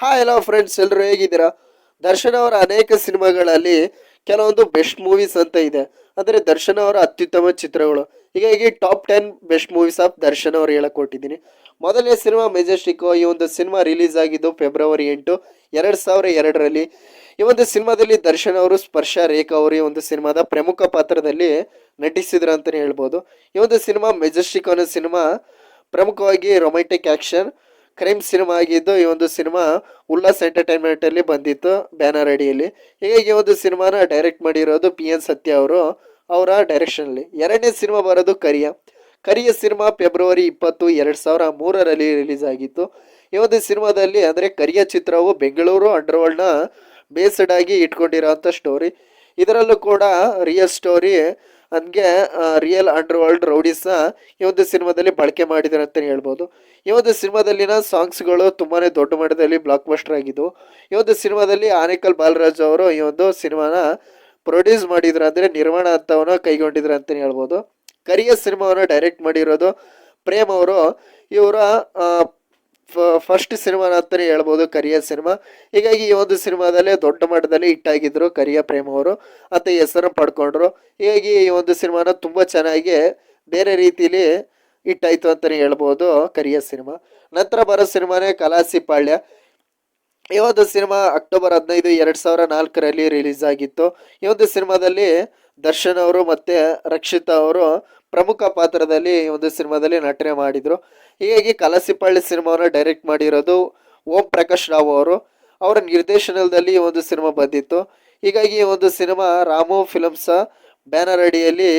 Hi hello friends ಎಲ್ಲರೂ ಹೇಗಿದ್ದೀರಾ? ದರ್ಶನ್ ಅವರ ಅನೇಕ ಸಿನಿಮಾಗಳಲ್ಲಿ ಕೆಲವೊಂದು ಬೆಸ್ಟ್ ಮೂವೀಸ್ ಅಂತ ಇದೆ. ಅಂದರೆ ದರ್ಶನ್ ಅವರ ಅತ್ಯುತ್ತಮ ಚಿತ್ರಗಳು. ಹೀಗಾಗಿ top ten best movies of Darshan ಅವರು ಹೇಳಕ್ ಕೊಟ್ಟಿದ್ದೀನಿ ಮೊದಲನೇ ಸಿನಿಮಾ ಮೆಜೆಸ್ಟಿಕ್ ಈ ಒಂದು ಸಿನಿಮಾ ರಿಲೀಸ್ ಆಗಿದ್ದು ಫೆಬ್ರವರಿ ಎಂಟು, ಎರಡು ಸಾವಿರ ಎರಡರಲ್ಲಿ. ಈ ಒಂದು ಸಿನಿಮಾದಲ್ಲಿ ದರ್ಶನ್ ಅವರು ಸ್ಪರ್ಶ ರೇಖಾ ಅವರು ಈ ಒಂದು ಸಿನಿಮಾದ ಪ್ರಮುಖ ಪಾತ್ರದಲ್ಲಿ ನಟಿಸಿದ್ರು ಅಂತಲೇ ಹೇಳ್ಬೋದು. ಈ ಒಂದು ಸಿನಿಮಾ ಮೆಜೆಸ್ಟಿಕ್ ಅನ್ನೋ ಸಿನಿಮಾ ಪ್ರಮುಖವಾಗಿ ರೊಮ್ಯಾಂಟಿಕ್ ಆಕ್ಷನ್ ಕ್ರೈಮ್ ಸಿನಿಮಾ ಆಗಿದ್ದು, ಈ ಒಂದು ಸಿನಿಮಾ ಉಲ್ಲಾಸ್ ಎಂಟರ್ಟೈನ್ಮೆಂಟ್ ಅಲ್ಲಿ ಬಂದಿತ್ತು ಬ್ಯಾನರ್ ಅಡಿಯಲ್ಲಿ. ಹೀಗಾಗಿ ಈ ಒಂದು ಸಿನಿಮಾನ ಡೈರೆಕ್ಟ್ ಮಾಡಿರೋದು ಪಿ ಎನ್ ಸತ್ಯ ಅವರು, ಅವರ ಡೈರೆಕ್ಷನಲ್ಲಿ ಎರಡನೇ ಸಿನಿಮಾ ಬರೋದು ಕರಿಯ. ಕರಿಯ ಸಿನಿಮಾ ಫೆಬ್ರವರಿ ಇಪ್ಪತ್ತು, ಎರಡು ಸಾವಿರ ಮೂರರಲ್ಲಿ ರಿಲೀಸ್ ಆಗಿತ್ತು. ಈ ಒಂದು ಸಿನಿಮಾದಲ್ಲಿ ಅಂದರೆ ಕರಿಯ ಚಿತ್ರವು ಬೆಂಗಳೂರು ಅಂಡರ್ವರ್ಲ್ಡ್ನ ಬೇಸ್ಡ್ ಆಗಿ ಇಟ್ಕೊಂಡಿರೋಂಥ ಸ್ಟೋರಿ ಇದರಲ್ಲೂ ಕೂಡ ರಿಯಲ್ ಸ್ಟೋರಿ ಹಂಗೆ ರಿಯಲ್ ಅಂಡರ್ ವರ್ಲ್ಡ್ ರೌಡೀಸ್ನ ಈ ಒಂದು ಸಿನಿಮಾದಲ್ಲಿ ಬಳಕೆ ಮಾಡಿದ್ದಾರೆ ಅಂತಲೇ ಹೇಳ್ಬೋದು. ಈ ಒಂದು ಸಿನಿಮಾದಲ್ಲಿನ ಸಾಂಗ್ಸ್ಗಳು ತುಂಬಾ ದೊಡ್ಡ ಮಟ್ಟದಲ್ಲಿ ಬ್ಲಾಕ್ ಬಸ್ಟರ್ ಆಗಿದ್ದು, ಈ ಒಂದು ಸಿನಿಮಾದಲ್ಲಿ ಆನೇಕಲ್ ಬಾಲರಾಜ್ ಅವರು ಈ ಒಂದು ಸಿನಿಮಾನ ಪ್ರೊಡ್ಯೂಸ್ ಮಾಡಿದ್ರು ಅಂದರೆ ನಿರ್ಮಾಣ ಹಂತವನ್ನು ಕೈಗೊಂಡಿದ್ರು ಅಂತಲೇ ಹೇಳ್ಬೋದು. ಕರಿಯ ಸಿನಿಮಾವನ್ನು ಡೈರೆಕ್ಟ್ ಮಾಡಿರೋದು ಪ್ರೇಮ್ ಅವರು. ಇವರ ಫಸ್ಟ್ ಸಿನಿಮಾ ಅಂತಲೇ ಹೇಳ್ಬೋದು, ಕರಿಯ ಸಿನಿಮಾ ಹೀಗಾಗಿ ಈ ಒಂದು ಸಿನಿಮಾದಲ್ಲಿ ದೊಡ್ಡ ಮಟ್ಟದಲ್ಲಿ ಹಿಟ್ಟಾಗಿದ್ರು ಕರಿಯ ಪ್ರೇಮ ಅವರು ಅಂತ ಹೆಸರು ಪಡ್ಕೊಂಡ್ರು. ಹೀಗಾಗಿ ಈ ಒಂದು ಸಿನಿಮಾನ ತುಂಬ ಚೆನ್ನಾಗಿ ಬೇರೆ ರೀತಿಲಿ ಹಿಟ್ಟಾಯಿತು ಅಂತಲೇ ಹೇಳ್ಬೋದು ಕರಿಯ ಸಿನಿಮಾ ನಂತರ ಬರೋ ಸಿನಿಮಾನೇ ಕಲಾಸಿ ಪಾಳ್ಯ. ಈ ಒಂದು ಸಿನಿಮಾ ಅಕ್ಟೋಬರ್ ಹದಿನೈದು, ಎರಡು ಸಾವಿರ ನಾಲ್ಕರಲ್ಲಿ ರಿಲೀಸ್ ಆಗಿತ್ತು. ಈ ಒಂದು ಸಿನಿಮಾದಲ್ಲಿ ದರ್ಶನ್ ಅವರು ಮತ್ತೆ ರಕ್ಷಿತಾ ಅವರು ಪ್ರಮುಖ ಪಾತ್ರದಲ್ಲಿ ಒಂದು ಸಿನಿಮಾದಲ್ಲಿ ನಟನೆ ಮಾಡಿದರು. ಹೀಗಾಗಿ ಕಲಸಿಪಳ್ಳಿ ಸಿನಿಮಾವನ್ನು ಡೈರೆಕ್ಟ್ ಮಾಡಿರೋದು ಓಂ ಪ್ರಕಾಶ್ ರಾವ್ ಅವರು. ಅವರ ನಿರ್ದೇಶನದಲ್ಲಿ ಒಂದು ಸಿನಿಮಾ ಬಂದಿತ್ತು. ಹೀಗಾಗಿ ಒಂದು ಸಿನಿಮಾ ರಾಮು ಫಿಲಮ್ಸ್ ಬ್ಯಾನರ್ ಅಡಿಯಲ್ಲಿ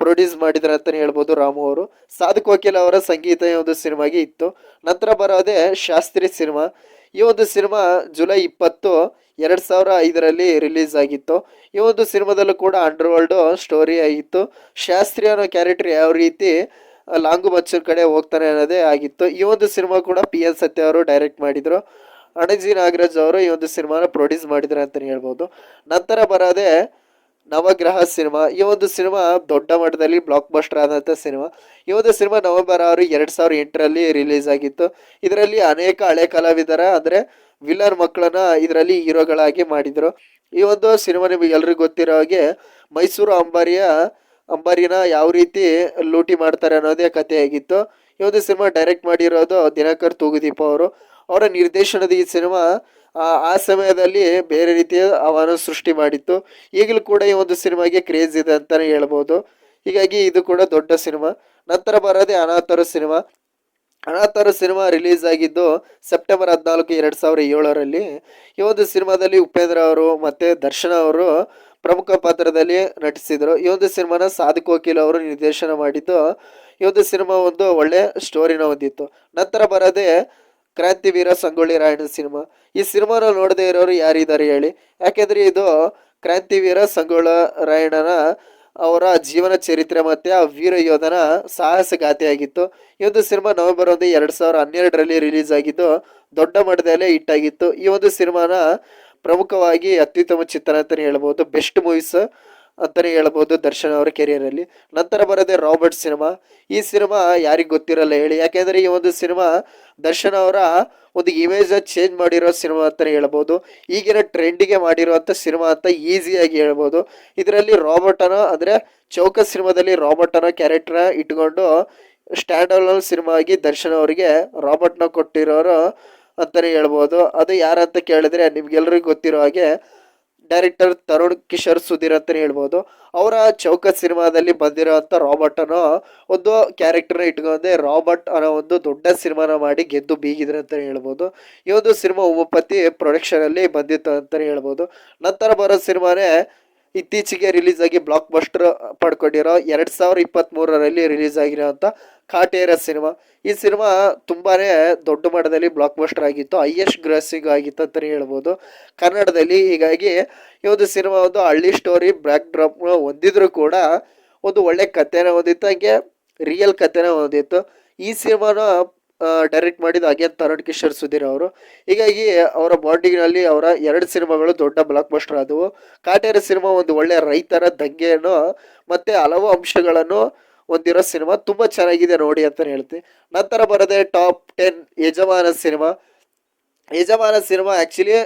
ಪ್ರೊಡ್ಯೂಸ್ ಮಾಡಿದ್ರು ಅಂತಲೇ ಹೇಳ್ಬೋದು ರಾಮು ಅವರು. ಸಾಧು ವಕೀಲ್ ಅವರ ಸಂಗೀತ ಒಂದು ಸಿನಿಮಾಗೆ ಇತ್ತು. ನಂತರ ಬರೋದೇ ಶಾಸ್ತ್ರಿ ಸಿನಿಮಾ. ಈ ಒಂದು ಸಿನಿಮಾ ಜುಲೈ ಇಪ್ಪತ್ತು, ಎರಡು ಸಾವಿರ ಐದರಲ್ಲಿ ರಿಲೀಸ್ ಆಗಿತ್ತು. ಈ ಒಂದು ಸಿನಿಮಾದಲ್ಲೂ ಕೂಡ ಅಂಡರ್ ವರ್ಲ್ಡ್ ಸ್ಟೋರಿ ಆಗಿತ್ತು. ಶಾಸ್ತ್ರಿ ಅನ್ನೋ ಕ್ಯಾರೆಕ್ಟರ್ ಯಾವ ರೀತಿ ಲಾಂಗು ಮಚ್ಚರ್ ಕಡೆ ಹೋಗ್ತಾನೆ ಅನ್ನೋದೇ ಆಗಿತ್ತು. ಈ ಒಂದು ಸಿನಿಮಾ ಕೂಡ ಪಿ ಎನ್ ಸತ್ಯ ಅವರು ಡೈರೆಕ್ಟ್ ಮಾಡಿದರು. ಅಣಜಿ ನಾಗರಾಜ್ ಅವರು ಈ ಒಂದು ಸಿನಿಮಾನ ಪ್ರೊಡ್ಯೂಸ್ ಮಾಡಿದ್ರು ಅಂತಲೇ ಹೇಳ್ಬೋದು. ನಂತರ ಬರೋದೇ ನವಗ್ರಹ ಸಿನಿಮಾ. ಈ ಒಂದು ಸಿನಿಮಾ ದೊಡ್ಡ ಮಟ್ಟದಲ್ಲಿ ಬ್ಲಾಕ್ ಬಸ್ಟರ್ ಆದಂಥ ಸಿನಿಮಾ. ಈ ಒಂದು ಸಿನಿಮಾ ನವೆಂಬರ್ ಆರು, ಎರಡು ಸಾವಿರ ಎಂಟರಲ್ಲಿ ರಿಲೀಸ್ ಆಗಿತ್ತು. ಇದರಲ್ಲಿ ಅನೇಕ ಹಳೆ ಕಲಾವಿದರ, ಅಂದರೆ ವಿಲ್ಲರ್ ಮಕ್ಕಳನ್ನ ಇದರಲ್ಲಿ ಹೀರೋಗಳಾಗಿ ಮಾಡಿದರು. ಈ ಒಂದು ಸಿನಿಮಾ ನಿಮಗೆ ಎಲ್ರಿಗೂ ಗೊತ್ತಿರೋ ಹಾಗೆ ಮೈಸೂರು ಅಂಬಾರಿಯ, ಅಂಬಾರಿನ ಯಾವ ರೀತಿ ಲೂಟಿ ಮಾಡ್ತಾರೆ ಅನ್ನೋದೇ ಕಥೆಯಾಗಿತ್ತು. ಈ ಒಂದು ಸಿನಿಮಾ ಡೈರೆಕ್ಟ್ ಮಾಡಿರೋದು ದಿನಕರ್ ತೂಗುದೀಪ ಅವರು. ಅವರ ನಿರ್ದೇಶನದ ಈ ಸಿನಿಮಾ ಆ ಸಮಯದಲ್ಲಿ ಬೇರೆ ರೀತಿಯ ಅವನು ಸೃಷ್ಟಿ ಮಾಡಿತ್ತು. ಈಗಲೂ ಕೂಡ ಈ ಒಂದು ಸಿನಿಮಾಗೆ ಕ್ರೇಜ್ ಇದೆ ಅಂತಲೇ ಹೇಳ್ಬೋದು. ಹೀಗಾಗಿ ಇದು ಕೂಡ ದೊಡ್ಡ ಸಿನಿಮಾ. ನಂತರ ಬರೋದೇ ಅನಾಥರ ಸಿನಿಮಾ. ಅನಾಥರ ಸಿನಿಮಾ ರಿಲೀಸ್ ಆಗಿದ್ದು ಸೆಪ್ಟೆಂಬರ್ ಹದಿನಾಲ್ಕು ಎರಡು ಸಾವಿರ ಏಳರಲ್ಲಿ. ಈ ಒಂದು ಸಿನಿಮಾದಲ್ಲಿ ಉಪೇಂದ್ರ ಅವರು ಮತ್ತು ದರ್ಶನ್ ಅವರು ಪ್ರಮುಖ ಪಾತ್ರದಲ್ಲಿ ನಟಿಸಿದರು. ಈ ಒಂದು ಸಿನಿಮಾನ ಸಾಧಕ್ ವಕೀಲ್ ಅವರು ನಿರ್ದೇಶನ ಮಾಡಿದ್ದು. ಈ ಒಂದು ಸಿನಿಮಾ ಒಂದು ಒಳ್ಳೆ ಸ್ಟೋರಿನ ಹೊಂದಿತ್ತು. ನಂತರ ಬರೋದೇ ಕ್ರಾಂತಿವೀರ ಸಂಗೊಳ್ಳಿ ರಾಯಣ್ಣ ಸಿನಿಮಾ. ಈ ಸಿನಿಮಾನ ನೋಡದೇ ಇರೋರು ಯಾರಿದ್ದಾರೆ ಹೇಳಿ. ಯಾಕೆಂದ್ರೆ ಇದು ಕ್ರಾಂತಿವೀರ ಸಂಗೊಳ್ಳ ರಾಯಣ್ಣನ ಅವರ ಜೀವನ ಚರಿತ್ರೆ ಮತ್ತೆ ಆ ವೀರ ಯೋಧನ ಸಾಹಸ ಗಾಥೆಯಾಗಿತ್ತು ಈ ಒಂದು ಸಿನಿಮಾ ನವೆಂಬರ್ ಒಂದು ಎರಡು ಸಾವಿರ ಹನ್ನೆರಡರಲ್ಲಿ ರಿಲೀಸ್ ಆಗಿದ್ದು, ದೊಡ್ಡ ಮಟ್ಟದಲ್ಲೇ ಹಿಟ್ ಆಗಿತ್ತು. ಈ ಒಂದು ಸಿನಿಮಾನ ಪ್ರಮುಖವಾಗಿ ಅತ್ಯುತ್ತಮ ಚಿತ್ರ ಅಂತಲೇ ಹೇಳ್ಬೋದು. ಬೆಸ್ಟ್ ಮೂವೀಸ್ ಅಂತಾನೆ ಹೇಳ್ಬೋದು ದರ್ಶನ್ ಅವರ ಕೆರಿಯರಲ್ಲಿ. ನಂತರ ಬರೋದೇ ರಾಬರ್ಟ್ ಸಿನಿಮಾ. ಈ ಸಿನಿಮಾ ಯಾರಿಗೆ ಗೊತ್ತಿರಲ್ಲ ಹೇಳಿ. ಯಾಕೆಂದ್ರೆ ಈ ಒಂದು ಸಿನಿಮಾ ದರ್ಶನ್ ಅವರ ಒಂದು ಇಮೇಜ್ ಚೇಂಜ್ ಮಾಡಿರೋ ಸಿನಿಮಾ ಅಂತಲೇ ಹೇಳ್ಬೋದು ಈಗಿನ ಟ್ರೆಂಡಿಗೆ ಮಾಡಿರುವಂಥ ಸಿನಿಮಾ ಅಂತ ಈಸಿಯಾಗಿ ಹೇಳ್ಬೋದು ಇದರಲ್ಲಿ ರಾಬರ್ಟ್ ಅನ್ನೋ ಅಂದರೆ ಚೌಕ ಸಿನಿಮಾದಲ್ಲಿ ರಾಬರ್ಟ್ ಅನ್ನೋ ಕ್ಯಾರೆಕ್ಟರ್ ಇಟ್ಕೊಂಡು ಸ್ಟ್ಯಾಂಡ್ ಅಲೋನ್ ಸಿನಿಮಾ ಆಗಿ ದರ್ಶನ್ ಅವರಿಗೆ ರಾಬರ್ಟ್ನ ಕೊಟ್ಟಿರೋರು ಅಂತಲೇ ಹೇಳ್ಬೋದು ಅದು ಯಾರಂತ ಕೇಳಿದ್ರೆ ನಿಮ್ಗೆಲ್ರಿಗೂ ಗೊತ್ತಿರೋ ಹಾಗೆ ಡೈರೆಕ್ಟರ್ ತರುಣ್ ಕಿಶೋರ್ ಸುಧೀರ್ ಅಂತ ಹೇಳ್ಬೋದು. ಅವರ ಚೌಕ ಸಿನಿಮಾದಲ್ಲಿ ಬಂದಿರೋಂಥ ರಾಬರ್ಟ್ ಒಂದು ಕ್ಯಾರೆಕ್ಟರ್ನ ಇಟ್ಕೊಂಡೆ. ರಾಬರ್ಟ್ ಅನ್ನೋ ಒಂದು ದೊಡ್ಡ ಸಿನಿಮಾನ ಮಾಡಿ ಗೆದ್ದು ಬೀಗಿದ್ರು ಅಂತ ಹೇಳ್ಬೋದು. ಈ ಒಂದು ಸಿನಿಮಾ ಉಮಪತಿ ಪ್ರೊಡಕ್ಷನಲ್ಲಿ ಬಂದಿತ್ತು ಅಂತಲೇ ಹೇಳ್ಬೋದು. ನಂತರ ಬರೋ ಸಿನಿಮಾನೇ ಇತ್ತೀಚೆಗೆ ರಿಲೀಸ್ ಆಗಿ ಬ್ಲಾಕ್ ಬಸ್ಟರ್ ಪಡ್ಕೊಂಡಿರೋ ಎರಡು ಸಾವಿರ ಇಪ್ಪತ್ತ್ ಮೂರರಲ್ಲಿ ರಿಲೀಸ್ ಆಗಿರೋಂಥ ಕಾಟೇರ ಸಿನಿಮಾ. ಈ ಸಿನಿಮಾ ತುಂಬಾ ದೊಡ್ಡ ಮಟ್ಟದಲ್ಲಿ ಬ್ಲಾಕ್ ಬಸ್ಟರ್ ಆಗಿತ್ತು. ಹೈಯೆಸ್ಟ್ ಗ್ರಾಸಿಂಗ್ ಆಗಿತ್ತು ಅಂತಲೇ ಹೇಳ್ಬೋದು. ಕನ್ನಡದಲ್ಲಿ ಹೀಗಾಗಿ ಈ ಒಂದು ಸಿನಿಮಾ ಒಂದು ಹಳ್ಳಿ ಸ್ಟೋರಿ ಬ್ಯಾಕ್ ಡ್ರಾಪ್ ಹೊಂದಿದ್ರು ಕೂಡ ಒಂದು ಒಳ್ಳೆ ಕಥೆನ ಹೊಂದಿತ್ತು, ಹಾಗೆ ರಿಯಲ್ ಕಥೆನ ಹೊಂದಿತ್ತು. ಈ ಸಿನಿಮಾನ ಡೈರೆಕ್ಟ್ ಮಾಡಿದ ಹಾಗೆ ತರುಣ್ ಕಿಶೋರ್ ಸುಧೀರ್ ಅವರು. ಹೀಗಾಗಿ ಅವರ ಬಾಂಡಿಂಗ್ನಲ್ಲಿ ಅವರ ಎರಡು ಸಿನಿಮಾಗಳು ದೊಡ್ಡ ಬ್ಲಾಕ್ ಬಸ್ಟರ್ ಆದವು. ಕಾಟೇರ ಸಿನಿಮಾ ಒಂದು ಒಳ್ಳೆ ರೈತರ ದಂಗೆಯನ್ನು ಮತ್ತೆ ಹಲವು ಅಂಶಗಳನ್ನು ಹೊಂದಿರೋ ಸಿನಿಮಾ ತುಂಬ ಚೆನ್ನಾಗಿದೆ ನೋಡಿ ಅಂತ ಹೇಳ್ತೀನಿ ನಂತರ ಬರೋದೇ top ten Yajamana cinema. Yajamana cinema actually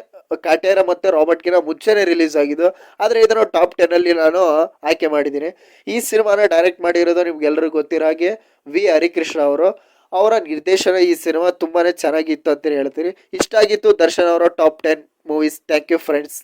Kaatera ಮತ್ತು ರಾಬರ್ಟ್ಗಿನ ಮುಂಚೆನೇ ರಿಲೀಸ್ ಆಗಿದ್ದು, ಆದರೆ ಇದನ್ನು ಟಾಪ್ ಟೆನ್ನಲ್ಲಿ ನಾನು ಆಯ್ಕೆ ಮಾಡಿದ್ದೀನಿ. ಈ ಸಿನಿಮಾನ ಡೈರೆಕ್ಟ್ ಮಾಡಿರೋದು ನಿಮ್ಗೆಲ್ಲರಿಗೂ ಗೊತ್ತಿರೋ ಹಾಗೆ ವಿ ಹರಿಕೃಷ್ಣ ಅವರು. ಅವರ ನಿರ್ದೇಶನ ಈ ಸಿನಿಮಾ ತುಂಬಾ ಚೆನ್ನಾಗಿತ್ತು ಅಂತಲೇ ಹೇಳ್ತೀನಿ. ಇಷ್ಟ ಆಗಿತ್ತು ದರ್ಶನ್ ಅವರ top ten movies thank you friends